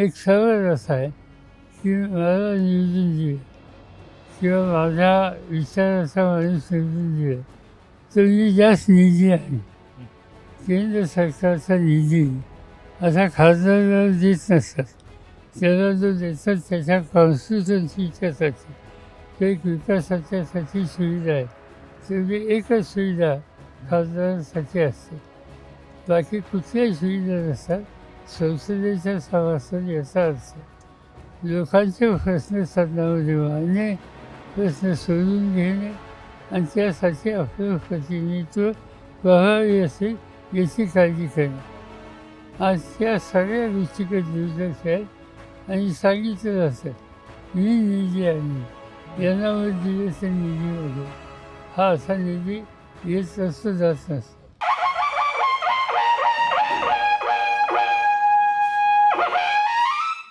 एक सरळ रस आहे की मला निवडून दिले किंवा माझ्या विचाराचा माणूस निवडून दिला तर मी जास्त निधी आहे. केंद्र सरकारचा निधी असा खासदाराला देत नसतात. त्याला जो देतात त्याच्या कॉन्स्टिट्युन्सीच्यासाठी ते एक विकासाच्यासाठी सुविधा आहे. तेवढी एकच सुविधा खासदारांसाठी असते. बाकी कुठल्याही सुविधा नसतात. संसदेच्या सभासद याचा अर्थ लोकांचे प्रश्न सदनामध्ये मांडणे प्रश्न सोडून घेणे आणि त्यासाठी आपलं प्रतिनिधित्व प्रभावी असेल याची काळजी करणे आज त्या सगळ्या गोष्टीकडे दुर्लक्ष आहेत आणि सांगितलं असं मी निधी आहे यांना दिले तर निधी वगैरे हा असा निधी येत असतो जात नसतो